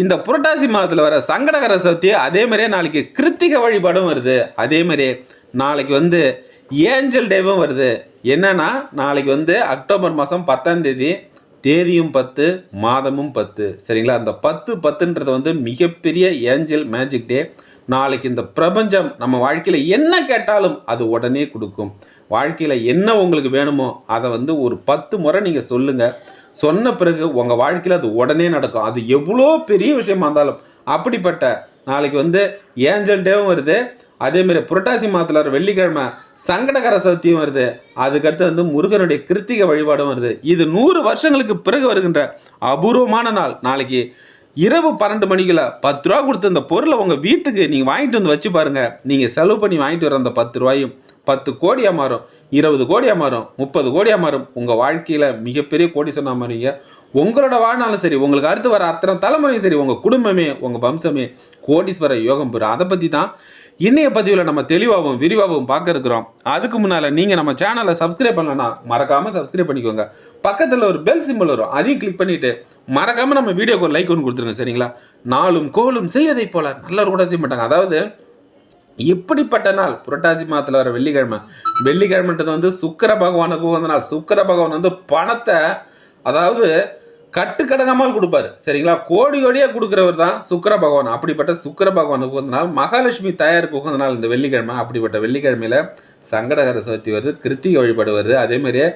இந்த புரட்டாசி மாதத்தில் வர சங்கடகர சக்தி அதே மாதிரியே நாளைக்கு கிருத்திக வழிபாடும் வருது. அதே மாதிரியே நாளைக்கு வந்து ஏஞ்சல் டேவும் வருது. என்னன்னா நாளைக்கு வந்து அக்டோபர் மாதம் பத்தாம் தேதி தேதியும் பத்து மாதமும் பத்து. சரிங்களா? அந்த பத்து பத்துன்றது வந்து மிகப்பெரிய ஏஞ்சல் மேஜிக் டே. நாளைக்கு இந்த பிரபஞ்சம் நம்ம வாழ்க்கையில் என்ன கேட்டாலும் அது உடனே கொடுக்கும். வாழ்க்கையில் என்ன உங்களுக்கு வேணுமோ அதை வந்து ஒரு பத்து முறை நீங்கள் சொல்லுங்கள் சொன்ன பிறகு உங்கள் வாழ்க்கையில் அது உடனே நடக்கும். அது எவ்வளோ பெரிய விஷயமா இருந்தாலும். அப்படிப்பட்ட நாளைக்கு வந்து ஏஞ்சல் டேவும் வருது. அதேமாரி புரட்டாசி மாதத்தில் வர வெள்ளிக்கிழமை சங்கடகர சதுர்த்தியும் வருது. அதுக்கடுத்து வந்து முருகனுடைய கிருத்திகை வழிபாடும் வருது. இது நூறு வருஷங்களுக்கு பிறகு வருகின்ற அபூர்வமான நாள். நாளைக்கு இரவு பன்னெண்டு மணிக்குள்ள பத்து ரூபா கொடுத்த இந்த பொருளை உங்கள் வீட்டுக்கு நீங்கள் வாங்கிட்டு வந்து வச்சு பாருங்கள் நீங்கள் செலவு பண்ணி வாங்கிட்டு வர அந்த பத்து ரூபாயும் பத்து கோடியாக மாறும் இருபது கோடியாக மாறும் முப்பது கோடியாக மாறும். உங்கள் வாழ்க்கையில் மிகப்பெரிய கோடி சொன்ன உங்களோட வாழ்நாளும் சரி உங்களுக்கு அடுத்து வர அத்தனை தலைமுறையும் சரி உங்கள் குடும்பமே உங்கள் வம்சமே கோடீஸ்வர யோகம் பெறும் அதை பற்றி தான் இன்னைய பதிவில் நம்ம தெளிவாகவும் விரிவாகவும் பார்க்க இருக்கிறோம். அதுக்கு முன்னால் நீங்கள் நம்ம சேனலை சப்ஸ்கிரைப் பண்ணலன்னா மறக்காமல் சப்ஸ்கிரைப் பண்ணிக்கோங்க. பக்கத்தில் ஒரு பெல் சிம்பிள் வரும் அதையும் கிளிக் பண்ணிவிட்டு மறக்காமல் நம்ம வீடியோக்கு ஒரு லைக் ஒன்று கொடுத்துருங்க சரிங்களா? நாளும் கோலும் செய்வதைப் போல நல்லவர் கூட செய்ய மாட்டாங்க. அதாவது எப்படிப்பட்ட நாள் புரட்டாசி மாதத்தில் வர வெள்ளிக்கிழமை. வெள்ளிக்கிழமைன்றது வந்து சுக்கர பகவானுக்கு உகந்த நாள். சுக்கர பகவான் வந்து பணத்தை அதாவது கட்டுக்கடங்காமல் கொடுப்பாரு. சரிங்களா? கோடி கோடியாக கொடுக்குறவர் தான் சுக்கர பகவான். அப்படிப்பட்ட சுக்கர பகவானுக்கு உகந்த நாள். மகாலட்சுமி தாயாருக்கு உகந்த நாள் இந்த வெள்ளிக்கிழமை. அப்படிப்பட்ட வெள்ளிக்கிழமையில் சங்கடகர சதுர்த்தி வருது கிருத்திகை வழிபாடு வருது. அதே மாதிரியே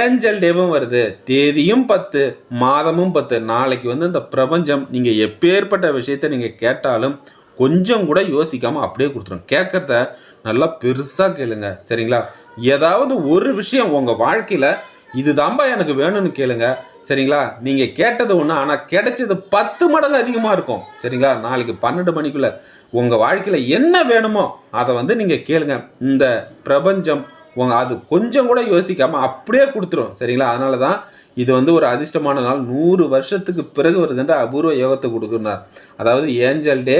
ஏஞ்சல் டேவும் வருது. தேதியும் பத்து மாதமும் பத்து. நாளைக்கு வந்து இந்த பிரபஞ்சம் நீங்கள் எப்பேற்பட்ட விஷயத்தை நீங்கள் கேட்டாலும் கொஞ்சம் கூட யோசிக்காமல் அப்படியே கொடுத்துரும் கேட்குறத நல்லா பெருசாக கேளுங்க. சரிங்களா? ஏதாவது ஒரு விஷயம் உங்கள் வாழ்க்கையில் இதுதான்பா எனக்கு வேணும்னு கேளுங்க. சரிங்களா? நீங்கள் கேட்டது ஒன்று ஆனால் கிடைச்சது பத்து மடங்கு அதிகமாக இருக்கும். சரிங்களா? நாளைக்கு பன்னெண்டு மணிக்குள்ளே உங்கள் வாழ்க்கையில் என்ன வேணுமோ அதை வந்து நீங்கள் கேளுங்க. இந்த பிரபஞ்சம் உங்க அது கொஞ்சம் கூட யோசிக்காமல் அப்படியே கொடுத்துரும். சரிங்களா? அதனால தான் இது வந்து ஒரு அதிர்ஷ்டமான நாள். நூறு வருஷத்துக்கு பிறகு வருதுன்ற அபூர்வ யோகத்தை கொடுக்குறார். அதாவது ஏஞ்சல் டே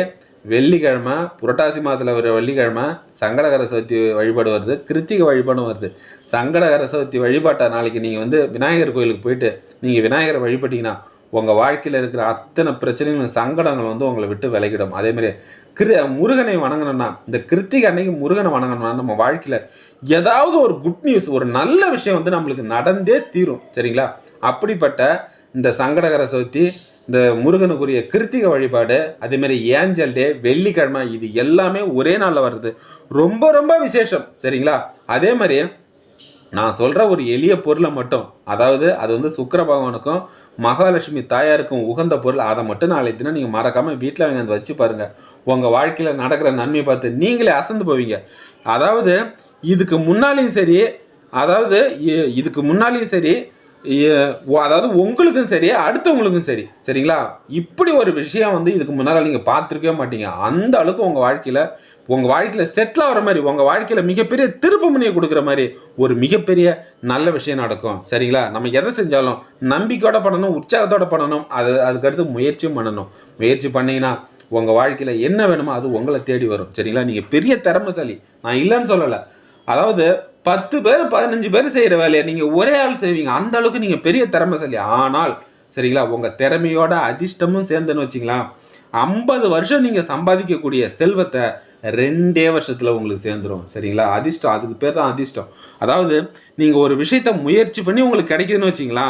வெள்ளிக்கிழமை புரட்டாசி மாதத்தில் வர வெள்ளிக்கிழமை சங்கடகர சதுர்த்தி வழிபாடு வருது கிருத்திகை வழிபாடும் வருது. சங்கடகர சதுர்த்தி வழிபாட்டை நாளைக்கு நீங்கள் வந்து விநாயகர் கோயிலுக்கு போயிட்டு நீங்கள் விநாயகரை வழிபட்டீங்கன்னா உங்கள் வாழ்க்கையில் இருக்கிற அத்தனை பிரச்சனைகளும் சங்கடங்கள் வந்து உங்களை விட்டு விலகிடும். அதேமாதிரி கிரு முருகனை வணங்கணும்னா இந்த கிருத்திகை அன்னைக்கு முருகனை வணங்கணும்னா நம்ம வாழ்க்கையில் ஏதாவது ஒரு குட் நியூஸ் ஒரு நல்ல விஷயம் வந்து நம்மளுக்கு நடந்தே தீரும். சரிங்களா? அப்படிப்பட்ட இந்த சங்கடகர சதுர்த்தி இந்த முருகனுக்குரிய கிருத்திகை வழிபாடு அதேமாரி ஏஞ்சல் டே வெள்ளிக்கிழமை இது எல்லாமே ஒரே நாளில் வருது ரொம்ப ரொம்ப விசேஷம். சரிங்களா? அதே மாதிரி நான் சொல்கிற ஒரு எளிய பொருளை மட்டும் அதாவது அது வந்து சுக்கர பகவானுக்கும் மகாலட்சுமி தாயாருக்கும் உகந்த பொருள் அதை மட்டும் நாளைக்கு தினம் நீங்கள் மறக்காமல் வீட்டில் வாங்கி வந்து வச்சு பாருங்கள் உங்கள் வாழ்க்கையில் நடக்கிற நன்மையை பார்த்து நீங்களே அசந்து போவீங்க. அதாவது இதுக்கு முன்னாலையும் சரி அதாவது இதுக்கு முன்னாலையும் சரி அதாவது உங்களுக்கும் சரி அடுத்தவங்களுக்கும் சரி. சரிங்களா? இப்படி ஒரு விஷயம் வந்து இதுக்கு முன்னால் நீங்கள் பார்த்துருக்கவே மாட்டீங்க. அந்த அளவுக்கு உங்கள் வாழ்க்கையில் உங்கள் வாழ்க்கையில் செட்டில் ஆகிற மாதிரி உங்கள் வாழ்க்கையில் மிகப்பெரிய திருப்பமுனையை கொடுக்குற மாதிரி ஒரு மிகப்பெரிய நல்ல விஷயம் நடக்கும். சரிங்களா? நம்ம எதை செஞ்சாலும் நம்பிக்கையோட பண்ணணும் உற்சாகத்தோட பண்ணணும் அது அதுக்கடுத்து முயற்சியும் பண்ணணும். முயற்சி பண்ணிங்கன்னா உங்கள் வாழ்க்கையில் என்ன வேணுமோ அது உங்களை தேடி வரும். சரிங்களா? நீங்கள் பெரிய திறமைசாலி. நான் இல்லைன்னு சொல்லலை. அதாவது பத்து பேர் பதினஞ்சு பேர் செய்கிற வேலையை நீங்கள் ஒரே ஆள் செய்வீங்க. அந்த அளவுக்கு நீங்கள் பெரிய திறமைசாலி. ஆனால் சரிங்களா உங்கள் திறமையோட அதிர்ஷ்டமும் சேர்ந்துன்னு வச்சிங்களா ஐம்பது வருஷம் நீங்கள் சம்பாதிக்கக்கூடிய செல்வத்தை ரெண்டே வருஷத்தில் உங்களுக்கு சேர்ந்துரும். சரிங்களா? அதிர்ஷ்டம். அதுக்கு பேர் தான் அதிர்ஷ்டம். அதாவது நீங்கள் ஒரு விஷயத்த முயற்சி பண்ணி உங்களுக்கு கிடைக்குதுன்னு வச்சிங்களா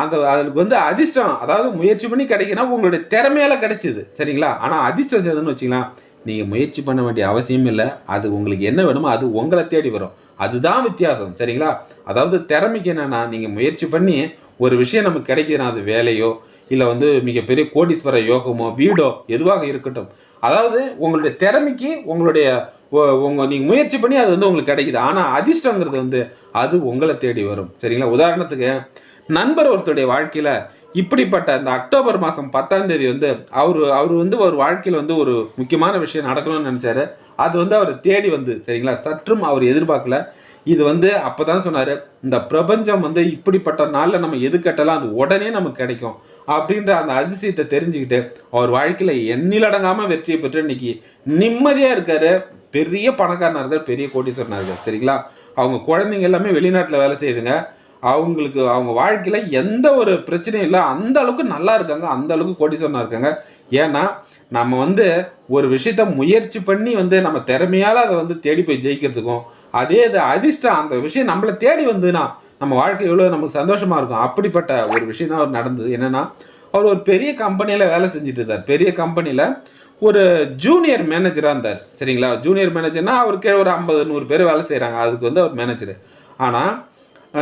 அந்த அதுக்கு வந்து அதிர்ஷ்டம். அதாவது முயற்சி பண்ணி கிடைக்குன்னா உங்களுடைய திறமையால கிடைச்சிது. சரிங்களா? ஆனால் அதிர்ஷ்டம் சேர்ந்துன்னு வச்சிங்களா நீங்கள் முயற்சி பண்ண வேண்டிய அவசியம் இல்லை. அது உங்களுக்கு என்ன வேணுமோ அது உங்களை தேடி வரும். அதுதான் வித்தியாசம் சரிங்களா? அதாவது திறமைக்கு என்னென்னா நீங்கள் முயற்சி பண்ணி ஒரு விஷயம் நமக்கு கிடைக்குதுன்னா அது வேலையோ இல்லை வந்து மிகப்பெரிய கோடீஸ்வர யோகமோ வீடோ எதுவாக இருக்கட்டும். அதாவது உங்களுடைய திறமைக்கு உங்களுடைய உங்கள் நீங்கள் முயற்சி பண்ணி அது வந்து உங்களுக்கு கிடைக்குது. ஆனால் அதிர்ஷ்டங்கிறது வந்து அது உங்களை தேடி வரும் சரிங்களா? உதாரணத்துக்கு நண்பர் ஒருத்தருடைய வாழ்க்கையில் இப்படிப்பட்ட இந்த அக்டோபர் மாதம் பத்தாம் தேதி வந்து அவர் அவர் வந்து ஒரு வாழ்க்கையில் வந்து ஒரு முக்கியமான விஷயம் நடக்கணும்னு நினச்சாரு. அது வந்து அவர் தேடி வந்து சரிங்களா? சற்றும் அவர் எதிர்பார்க்கல. இது வந்து அப்பதான் சொன்னார் இந்த பிரபஞ்சம் வந்து இப்படிப்பட்ட நாளில் நம்ம எது கட்டலாம் அது உடனே நமக்கு கிடைக்கும் அப்படின்ற அந்த அதிசயத்தை தெரிஞ்சுக்கிட்டு அவர் வாழ்க்கையில் எண்ணிலடங்காமல் வெற்றியை பெற்று இன்னைக்கு நிம்மதியாக இருக்காரு. பெரிய பணக்காரனா பெரிய கோடீஸ்வரனா இருக்காரு சரிங்களா? அவங்க குழந்தைங்க எல்லாமே வெளிநாட்டில் வேலை செய்யுதுங்க. அவங்களுக்கு அவங்க வாழ்க்கையில் எந்த ஒரு பிரச்சனையும் இல்லை. அந்த அளவுக்கு நல்லா இருக்காங்க. அந்த அளவுக்கு கோடீஸ்வரனா இருக்காங்க. ஏன்னா நம்ம வந்து ஒரு விஷயத்த முயற்சி பண்ணி வந்து நம்ம திறமையால் அதை வந்து தேடி போய் ஜெயிக்கிறதுக்கும் அதே இது அதிர்ஷ்டம் அந்த விஷயம் நம்மளை தேடி வந்துன்னா நம்ம வாழ்க்கை எவ்வளோ நமக்கு சந்தோஷமாக இருக்கும். அப்படிப்பட்ட ஒரு விஷயம் தான் அவர் நடந்தது. என்னென்னா அவர் ஒரு பெரிய கம்பெனியில் வேலை செஞ்சுட்டு இருந்தார். பெரிய கம்பெனியில் ஒரு ஜூனியர் மேனேஜராக இருந்தார். சரிங்களா? ஜூனியர் மேனேஜர்னா அவருக்கு ஒரு ஐம்பது நூறு பேர் வேலை செய்கிறாங்க அதுக்கு வந்து அவர் மேனேஜர் ஆனால்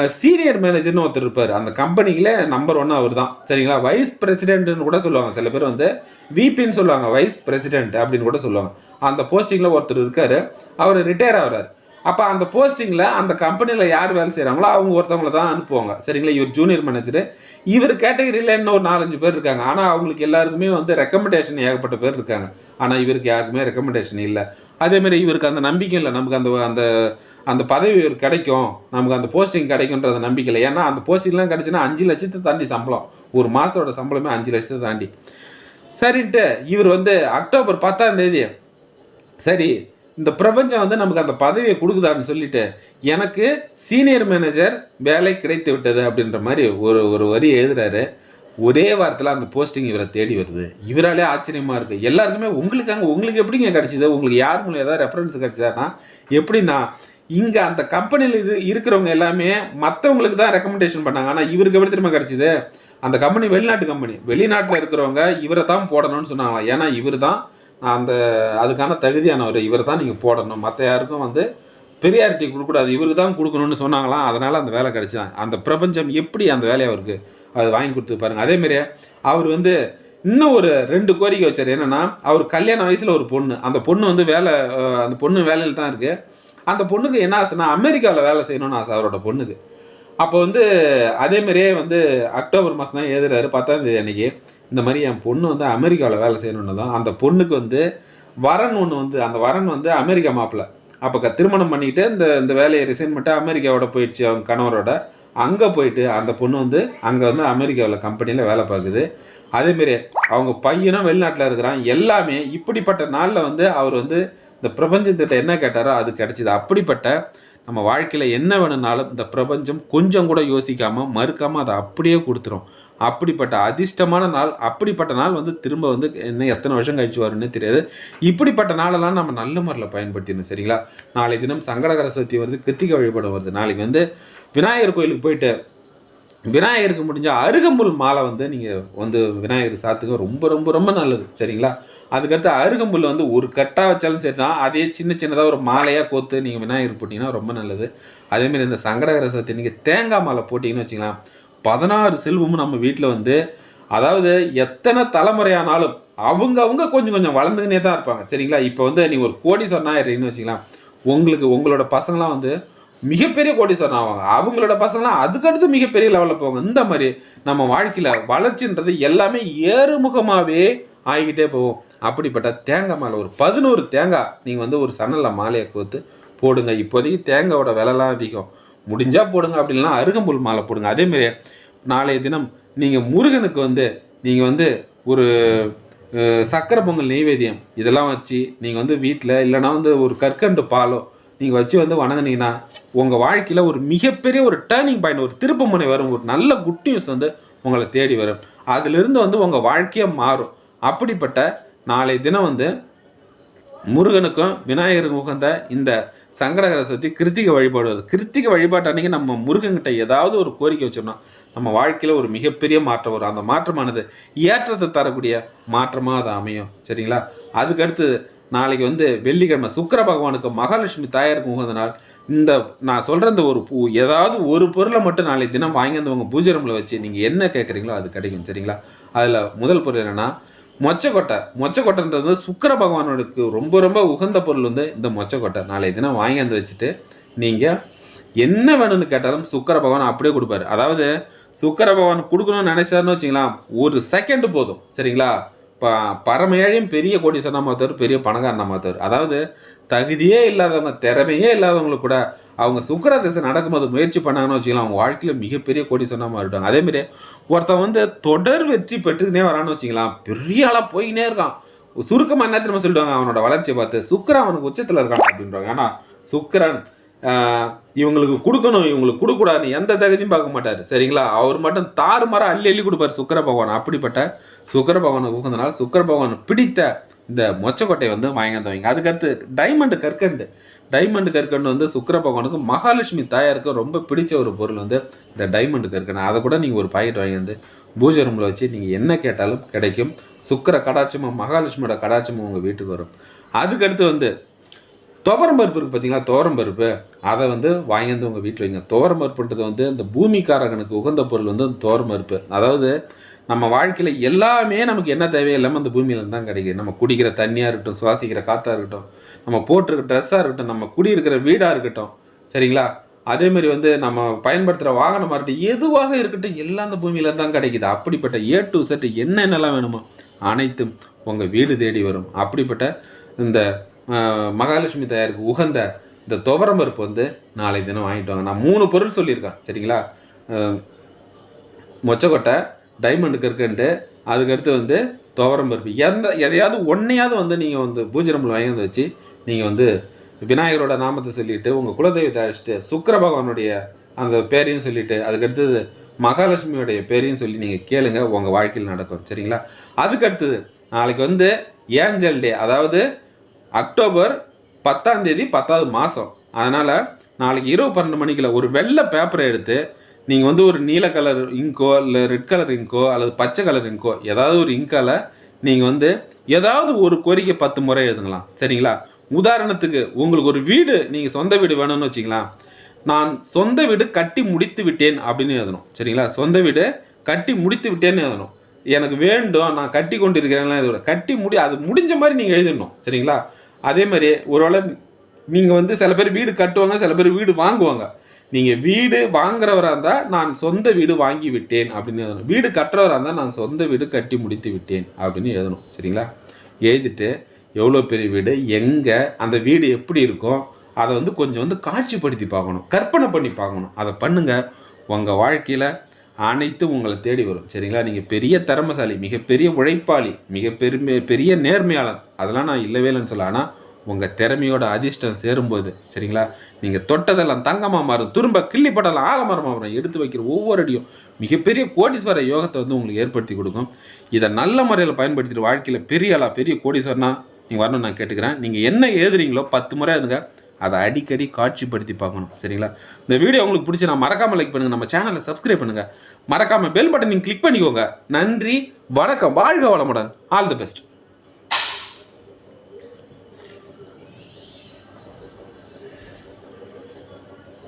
சீனியர் மேனேஜர்னு ஒருத்தர் இருப்பார். அந்த கம்பெனியில் நம்பர் ஒன் அவர் தான் சரிங்களா? வைஸ் பிரசிடென்ட்னு கூட சொல்லுவாங்க. சில பேர் வந்து விபின்னு சொல்லுவாங்க. வைஸ் பிரசிடென்ட் அப்படின்னு கூட சொல்லுவாங்க. அந்த போஸ்டிங்கில் ஒருத்தர் இருக்கார். அவர் ரிட்டையர் ஆகிறார். அப்போ அந்த போஸ்டிங்கில் அந்த கம்பெனியில் யார் வேலை செய்கிறாங்களோ அவங்க ஒருத்தவங்கள தான் அனுப்புவாங்க. சரிங்களா? இவர் ஜூனியர் மேனேஜர் இவர் கேட்டகரியில் இன்னும் ஒரு நாலஞ்சு பேர் இருக்காங்க. ஆனால் அவங்களுக்கு எல்லாருக்குமே வந்து ரெக்கமெண்டேஷன் ஏகப்பட்ட பேர் இருக்காங்க. ஆனால் இவருக்கு யாருக்குமே ரெக்கமெண்டேஷன் இல்லை. அதேமாரி இவருக்கு அந்த நம்பிக்கை இல்லை. நமக்கு அந்த அந்த அந்த பதவி இவர் கிடைக்கும். நமக்கு அந்த போஸ்டிங் கிடைக்கும்ன்ற நம்பிக்கையில் நம்பிக்கை இல்லை. ஏன்னா அந்த போஸ்டிங்லாம் கிடைச்சின்னா அஞ்சு லட்சத்தை தாண்டி சம்பளம். ஒரு மாதத்தோட சம்பளமே அஞ்சு லட்சத்தை தாண்டி. சரின்ட்டு இவர் வந்து அக்டோபர் பத்தாம் தேதி. சரி இந்த பிரபஞ்சம் வந்து நமக்கு அந்த பதவியை கொடுக்குதான்னு சொல்லிட்டு எனக்கு சீனியர் மேனேஜர் வேலை கிடைத்து விட்டது அப்படின்ற மாதிரி ஒரு ஒரு வரி எழுதுறாரு. ஒரே வாரத்தில் அந்த போஸ்டிங் இவரை தேடி வருது. இவராலே ஆச்சரியமாக இருக்குது எல்லாருக்குமே உங்களுக்காங்க உங்களுக்கு எப்படிங்க கிடச்சிது? உங்களுக்கு யார் மூலம் ஏதாவது ரெஃபரன்ஸ் கிடச்சிதான்னா எப்படின்னா இங்கே அந்த கம்பெனியில் இது இருக்கிறவங்க எல்லாமே மற்றவங்களுக்கு தான் ரெக்கமெண்டேஷன் பண்ணாங்க. ஆனால் இவருக்கு எப்படி திரும்ப கிடைச்சிது? அந்த கம்பெனி வெளிநாட்டு கம்பெனி வெளிநாட்டில் இருக்கிறவங்க இவரை தான் போடணும்னு சொன்னாங்க. ஏன்னா இவர் தான் அந்த அதுக்கான தகுதியானவர் இவர் தான் நீங்கள் போடணும். மற்ற யாருக்கும் வந்து பெரியாரிட்டி கொடுக்கக்கூடாது. இவருக்கு தான் கொடுக்கணும்னு சொன்னாங்களாம் அதனால் அந்த வேலை கிடச்சிதான். அந்த பிரபஞ்சம் எப்படி அந்த வேலையை அவருக்கு அது வாங்கி கொடுத்து பாருங்க. அதேமாரி அவர் வந்து இன்னும் ஒரு ரெண்டு கோரிக்கை வச்சார். என்னென்னா அவர் கல்யாண வயசில் ஒரு பொண்ணு. அந்த பொண்ணு வந்து வேலை அந்த பொண்ணு வேலையில் தான் இருக்குது அந்த பொண்ணுக்கு என்ன ஆசைன்னா அமெரிக்காவில் வேலை செய்யணும்னு ஆசை அவரோட பொண்ணுக்கு. அப்போ வந்து அதே மாதிரியே வந்து அக்டோபர் மாதம் தான் எழுதுறாரு பத்தாம் தேதி அன்னைக்கு. இந்த மாதிரி என் பொண்ணு வந்து அமெரிக்காவில் வேலை செய்யணுன்னு தான். அந்த பொண்ணுக்கு வந்து வரன் ஒன்று வந்து அந்த வரன் வந்து அமெரிக்கா மாப்பிள்ளை அப்போ க திருமணம் பண்ணிக்கிட்டு இந்த இந்த வேலையை ரிசைன் பண்ணிட்டு அமெரிக்காவோட போயிடுச்சு அவங்க கணவரோட. அங்கே போயிட்டு அந்த பொண்ணு வந்து அங்கே வந்து அமெரிக்காவில் கம்பெனியில் வேலை பார்க்குது. அதேமாரி அவங்க பையனும் வெளிநாட்டில் இருக்கிறான். எல்லாமே இப்படிப்பட்ட நாளில் வந்து அவர் வந்து இந்த பிரபஞ்சத்திட்ட என்ன கேட்டாரோ அது கிடச்சிது. அப்படிப்பட்ட நம்ம வாழ்க்கையில் என்ன வேணும்னாலும் இந்த பிரபஞ்சம் கொஞ்சம் கூட யோசிக்காமல் மறுக்காமல் அதை அப்படியே கொடுத்துரும். அப்படிப்பட்ட அதிர்ஷ்டமான நாள் அப்படிப்பட்ட நாள் வந்து திரும்ப வந்து என்ன எத்தனை வருஷம் கழிச்சு வரும்னு தெரியாது. இப்படிப்பட்ட நாளெல்லாம் நம்ம நல்ல முறையில் பயன்படுத்திடணும் சரிங்களா? நாளை தினம் சங்கடகர சக்தி வருது கிருத்திகை வழிபாடு வருது. நாளைக்கு வந்து விநாயகர் கோயிலுக்கு போயிட்டு விநாயகருக்கு முடிஞ்ச அருகம்புல் மாலை வந்து நீங்கள் வந்து விநாயகருக்கு சாத்துக்க ரொம்ப ரொம்ப ரொம்ப நல்லது சரிங்களா? அதுக்கடுத்து அருகம்புல் வந்து ஒரு கட்டாக வச்சாலும் சரி தான் அதே சின்ன சின்னதாக ஒரு மாலையாக கோத்து நீங்கள் விநாயகர் போட்டிங்கன்னா ரொம்ப நல்லது. அதேமாரி இந்த சங்கடகர சக்தி நீங்கள் தேங்காய் மாலை போட்டிங்கன்னு வச்சுக்கலாம். பதினாறு செல்வமும் நம்ம வீட்டில் வந்து அதாவது எத்தனை தலைமுறையானாலும் அவங்க அவங்க கொஞ்சம் கொஞ்சம் வளர்ந்துக்கினே தான் இருப்பாங்க. சரிங்களா? இப்போ வந்து நீங்கள் ஒரு கோடி சொன்னாயிரீன்னு வச்சுக்கலாம் உங்களுக்கு உங்களோட பசங்களாம் வந்து மிகப்பெரிய கோடீஸ்வரன் ஆவாங்க. அவங்களோட பசங்களாம் அதுக்கடுத்து மிகப்பெரிய லெவலில் போவாங்க. இந்த மாதிரி நம்ம வாழ்க்கையில் வளர்ச்சின்றது எல்லாமே ஏறுமுகமாகவே ஆகிக்கிட்டே போகும். அப்படிப்பட்ட தேங்காய் மாலை ஒரு பதினோரு தேங்காய் நீங்கள் வந்து ஒரு சன்னலில் மாலையை கோத்து போடுங்க. இப்போதைக்கு தேங்காயோட விலைலாம் அதிகம். முடிஞ்சால் போடுங்க அப்படி இல்லைன்னா அருகம்புல் மாலை போடுங்க. அதேமாரி நாளைய தினம் நீங்கள் முருகனுக்கு வந்து நீங்கள் வந்து ஒரு சக்கரை பொங்கல் நெய்வேத்தியம் இதெல்லாம் வச்சு நீங்கள் வந்து வீட்டில் இல்லைன்னா வந்து ஒரு கற்கண்டு பாலோ நீங்கள் வச்சு வந்து வணங்குனீங்கன்னா உங்கள் வாழ்க்கையில் ஒரு மிகப்பெரிய ஒரு டேர்னிங் பாயிண்ட் ஒரு திருப்பமுனை வரும். ஒரு நல்ல குட் நியூஸ் வந்து உங்களை தேடி வரும். அதிலிருந்து வந்து உங்கள் வாழ்க்கையே மாறும். அப்படிப்பட்ட நாளை தினம் வந்து முருகனுக்கும் விநாயகருக்கும் உகந்த இந்த சங்கடகர சக்தி கிருத்திகை வழிபாடு. வருது கிருத்திகை வழிபாட்டு அன்னைக்கு நம்ம முருகன்கிட்ட ஏதாவது ஒரு கோரிக்கை வச்சோம்னா நம்ம வாழ்க்கையில் ஒரு மிகப்பெரிய மாற்றம் வரும். அந்த மாற்றமானது ஏற்றத்தை தரக்கூடிய மாற்றமாக அது அமையும். சரிங்களா? அதுக்கடுத்து நாளைக்கு வந்து வெள்ளிக்கிழமை சுக்கர பகவானுக்கு மகாலட்சுமி தாயாருக்கு உகந்த நாள். இந்த நான் சொல்கிற இந்த ஒரு பூ ஏதாவது ஒரு பொருளை மட்டும் நாளைக்கு தினம் வாங்கி வந்து உங்கள் பூஜை ரூமில் வச்சு நீங்கள் என்ன கேட்குறீங்களோ அது கிடைக்கும். சரிங்களா? அதில் முதல் பொருள் என்னென்னா மொச்சக்கொட்டை. மொச்சக்கொட்டைன்றது வந்து சுக்கர பகவானுக்கு ரொம்ப ரொம்ப உகந்த பொருள் வந்து இந்த மொச்சக்கொட்டை. நாளைய தினம் வாங்கி வந்து வச்சுட்டு நீங்கள் என்ன வேணும்னு கேட்டாலும் சுக்கர பகவான் அப்படியே கொடுப்பாரு. அதாவது சுக்கர பகவான் கொடுக்கணும்னு நினைச்சாருன்னு வச்சிங்களா ஒரு செகண்ட் போதும். சரிங்களா? ப பரம ஏழையும் பெரிய கோடீஸ்வரனா மாத்தார் பெரிய பணக்காரனா மாத்தார் அதாவது தகுதியே இல்லாதவங்க திறமையே இல்லாதவங்களுக்கு கூட அவங்க சுக்கர திசை நடக்கும்போது முயற்சி பண்ணாங்கன்னு வச்சுக்கலாம் அவங்க வாழ்க்கையில் மிகப்பெரிய கோடீஸ்வரனா மாறிடுவாங்க. அதேமாரி ஒருத்தன் வந்து தொடர் வெற்றி பெற்றுக்கினே வரான்னு வச்சுக்கலாம் பெரிய ஆளாக போயினே இருக்கான். சுருக்கமாக என்ன திரும்ப சொல்லிடுவாங்க? அவனோட வளர்ச்சியை பார்த்து சுக்கரன் அவனுக்கு உச்சத்தில் இருக்கான் அப்படின்றாங்க. ஆனால் சுக்கரன் இவங்களுக்கு கொடுக்கணும் இவங்களுக்கு கொடுக்கூடாதுன்னு எந்த தகுதியும் பார்க்க மாட்டார். சரிங்களா? அவர் மட்டும் தாறுமாறா அள்ளி அள்ளி கொடுப்பார். சுக்கர பகவான் அப்படிப்பட்ட சுக்கர பகவானை உகந்தனால் சுக்கர பகவான் பிடித்த இந்த மொச்சக்கொட்டை வந்து வாங்கி வைங்க அதுக்கடுத்து டைமண்ட் கற்கண்டு. டைமண்ட் கற்கண்டு வந்து சுக்கர பகவானுக்கு மகாலட்சுமி தாயாருக்கு ரொம்ப பிடிச்ச ஒரு பொருள் வந்து இந்த டைமண்ட் கற்கண்டு. அதை கூட நீங்கள் ஒரு பாக்கெட் வாங்கி வந்து பூஜை ரூமில் வச்சு நீங்கள் என்ன கேட்டாலும் கிடைக்கும். சுக்கர கடாட்சமும் மகாலட்சுமியோட கடாட்சமும் உங்கள் வீட்டுக்கு வரும். அதுக்கடுத்து வந்து துவரம் பருப்பு இருக்குது பார்த்தீங்களா துவரம் பருப்பு. அதை வந்து வாங்கி வந்து உங்கள் வீட்டில் வைங்க. துவரம் பருப்புன்றது வந்து இந்த பூமிக்காரகனுக்கு உகந்த பொருள் வந்து துவரம் பருப்பு. அதாவது நம்ம வாழ்க்கையில் எல்லாமே நமக்கு என்ன தேவையோ அந்த பூமியில தான் கிடைக்குது. நம்ம குடிக்கிற தண்ணியாக இருக்கட்டும் சுவாசிக்கிற காற்றாக இருக்கட்டும் நம்ம போட்டிருக்க ட்ரெஸ்ஸாக இருக்கட்டும் நம்ம குடியிருக்கிற வீடாக இருக்கட்டும் சரிங்களா? அதே மாதிரி வந்து நம்ம பயன்படுத்துகிற வாகனமாக இருக்கட்டும் எதுவாக இருக்கட்டும் எல்லாம் அந்த பூமியில தான் கிடைக்குது. அப்படிப்பட்ட ஏ டு செட் என்னென்னலாம் வேணுமோ அனைத்தும் உங்கள் வீடு தேடி வரும். அப்படிப்பட்ட இந்த மகாலட்சுமி தயாருக்கு உகந்த இந்த துவரம் பருப்பு வந்து நாளை தினம் வாங்கிட்டு வாங்க. நான் மூணு பொருள் சொல்லியிருக்கேன் சரிங்களா? மொச்சக்கொட்டை டைமண்ட் கற்கண்டு அதுக்கடுத்து வந்து துவரம் பருப்பு. எந்த எதையாவது ஒன்றையாவது வந்து நீங்கள் வந்து பூஜை ரூமில் வாங்கி வந்து வச்சு நீங்கள் வந்து விநாயகரோட நாமத்தை சொல்லிவிட்டு உங்கள் குலதெய்வத்தை அழைச்சிட்டு சுக்கர பகவானுடைய அந்த பேரையும் சொல்லிவிட்டு அதுக்கடுத்தது மகாலட்சுமியோடைய பேரையும் சொல்லி நீங்கள் கேளுங்க உங்கள் வாழ்க்கையில் நடக்கும் சரிங்களா? அதுக்கடுத்தது நாளைக்கு வந்து ஏஞ்சல் டே அதாவது அக்டோபர் பத்தாம் தேதி பத்தாவது மாதம் அதனால் நாளைக்கு இரவு பன்னெண்டு மணிக்குள்ள ஒரு வெள்ளை பேப்பரை எடுத்து நீங்கள் வந்து ஒரு நீல கலர் இங்கோ இல்லை ரெட் கலர் இங்கோ அல்லது பச்சை கலர் இங்கோ ஏதாவது ஒரு இங்கால நீங்கள் வந்து ஏதாவது ஒரு கோரிக்கை பத்து முறை எழுதுங்களாம். சரிங்களா? உதாரணத்துக்கு உங்களுக்கு ஒரு வீடு நீங்கள் சொந்த வீடு வேணும்னு வச்சிங்களா நான் சொந்த வீடு கட்டி முடித்து விட்டேன் அப்படின்னு எழுதணும். சரிங்களா? சொந்த வீடு கட்டி முடித்து விட்டேன்னு எழுதணும். எனக்கு வேண்டும் நான் கட்டி கொண்டு இருக்கிறேன்லாம் இதோட கட்டி முடி அது முடிஞ்ச மாதிரி நீங்கள் எழுதிடணும். சரிங்களா? அதே மாதிரி ஒருவேளை நீங்கள் வந்து சில பேர் வீடு கட்டுவாங்க சில பேர் வீடு வாங்குவாங்க. நீங்கள் வீடு வாங்குறவராக இருந்தால் நான் சொந்த வீடு வாங்கி விட்டேன் அப்படின்னு எழுதணும். வீடு கட்டுறவராக இருந்தால் நான் சொந்த வீடு கட்டி முடித்து விட்டேன் அப்படின்னு எழுதணும். சரிங்களா? எழுதிட்டு எவ்வளோ பெரிய வீடு எங்கே அந்த வீடு எப்படி இருக்கும் அதை வந்து கொஞ்சம் வந்து காட்சிப்படுத்தி பார்க்கணும். கற்பனை பண்ணி பார்க்கணும். அதை பண்ணுங்கள் உங்கள் வாழ்க்கையில் அனைத்தும் உங்களை தேடி வரும். சரிங்களா? நீங்கள் பெரிய திறமசாலி மிகப்பெரிய உழைப்பாளி மிக பெருமை பெரிய நேர்மையாளன் அதெல்லாம் நான் இல்லவே இல்லைன்னு சொல்ல ஆனால் உங்கள் திறமையோட அதிர்ஷ்டம் சேரும்போது சரிங்களா? நீங்கள் தொட்டதெல்லாம் தங்கமாக மாறும். திரும்ப கிள்ளிப்பட்டலாம் ஆலமரமாக மாறும். எடுத்து வைக்கிற ஒவ்வொரு அடியும் மிகப்பெரிய கோடீஸ்வர யோகத்தை வந்து உங்களுக்கு ஏற்படுத்தி கொடுக்கும். இதை நல்ல முறையில் பயன்படுத்திட்டு வாழ்க்கையில் பெரிய ஆளா பெரிய கோடீஸ்வரனா நீங்கள் வரணும்னு நான் கேட்டுக்கிறேன். நீங்கள் என்ன எழுதுறீங்களோ பத்து முறை அதுங்க அதை அடிக்கடி காட்சிப்படுத்தி பார்க்கணும் சரிங்களா? இந்த வீடியோ உங்களுக்கு பிடிச்சி நான் மறக்காமல் லைக் பண்ணுங்கள் நம்ம சேனலை சப்ஸ்கிரைப் பண்ணுங்கள் மறக்காமல் பெல் பட்டன் நீங்கள் கிளிக் பண்ணிக்கோங்க. நன்றி வணக்கம் வாழ்க வளமுடன். All the best